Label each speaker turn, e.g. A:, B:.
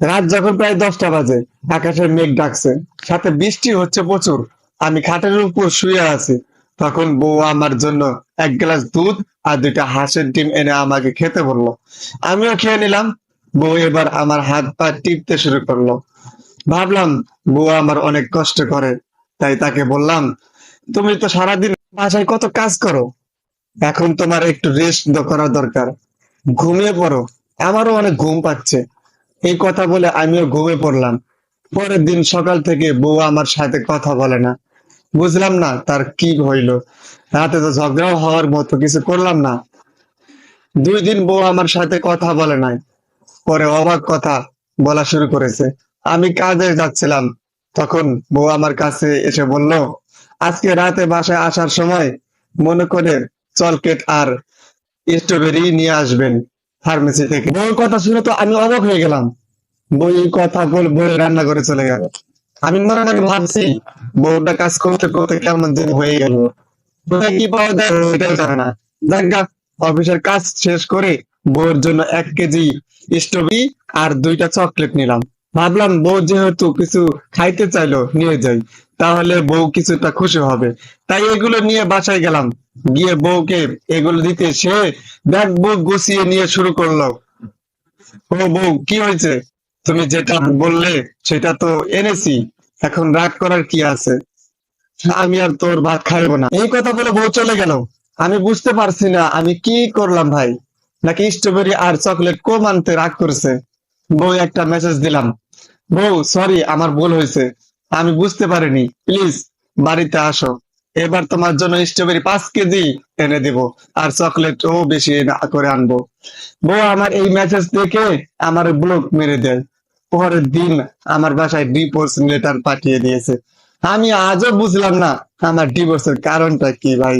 A: রাত যখন প্রায় দশটা বাজে, আকাশের মেঘ ডাকছে। সাথে বৃষ্টি হচ্ছে প্রচুর। আমি খাটের উপর শুয়ে আছি। তখন বউ আমার জন্য এক গ্লাস দুধ আর দুইটা হাঁসের ডিম এনে আমাকে খেতে বলল। আমিও খেয়ে নিলাম। বউ এবার আমার হাত পা টিপতে শুরু করল। ভাবলাম, বউ আমার অনেক কষ্ট করে। তাই তাকে বললাম, তুমি তো সারাদিন বাসায় কত কাজ করো? এখন তোমার একটু রেস্ট করা দরকার। ঘুমিয়ে পড়ো। আমারও অনেক ঘুম পাচ্ছে। এই কথা বলে আমিও ঘুমিয়ে পড়লাম। পরের দিন সকাল থেকে বউ আমার সাথে কথা বলে না। বুঝলাম না তার কি হইল। রাতে তো ঝগড়াও হওয়ার মতো কিছু করলাম না। দুই দিন বউ আমার সাথে কথা বলে নাই। পরে অবাক কথা বলা শুরু করেছে। আমি কাজে যাচ্ছিলাম। তখন বউ আমার কাছে এসে বলল, আজকে রাতে বাসায় আসার সময় মনে করে চলকেট আর স্ট্রবেরি নিয়ে আসবেন। ফার্মেসি থেকে। বউর কথা শুনে তো আমি অবাক হয়ে গেলাম। বই কথা বল বলে রান্না করে চলে গেল। আমি মনে মনে ভাবছি বউটা কাজ করতে করতে কেমন দিন হয়ে গেল। কোথায় কি পাওয়া যায় ওইটাও জানে না। গা, অফিসের কাজ শেষ করে বউর জন্য এক কেজি স্ট্রবেরি আর দুইটা চকলেট নিলাম। ভাবলাম বউ যেহেতু কিছু খাইতে চাইলো নিয়ে যাই। তাহলে বউ কিছুটা খুশি হবে। তাই এগুলো নিয়ে বাসায় গেলাম। গিয়ে বউকে এগুলো দিতে সে ব্যাগ বুক গুছিয়ে নিয়ে শুরু করল। ও বউ, কি হয়েছে? তুমি যেটা বললে সেটা তো এনেছি। এখন রাগ করার কি আছে? আমি আর তোর ভাত খাইবো না। এই কথা বলে বউ চলে গেল। আমি বুঝতে পারছি না, আমি কি করলাম ভাই? নাকি স্ট্রবেরি আর চকলেট কম আনতে রাগ করেছে? বউ একটা মেসেজ দিলাম। বউ সরি আমার ভুল হয়েছে। আমি বুঝতে পারিনি। প্লিজ, বাড়িতে আসো। এবার তোমার জন্য স্ট্রবেরি পাঁচ কেজি এনে দেব, আর চকলেট ও বেশি করে আনব। বউ, আমার এই মেসেজ দেখে আমার ব্লক মেরে দেয়। পরের দিন আমার বাসায় ডিভোর্স লেটার পাঠিয়ে দিয়েছে। আমি আজও বুঝলাম না আমার ডিভোর্সের কারণটা কি ভাই।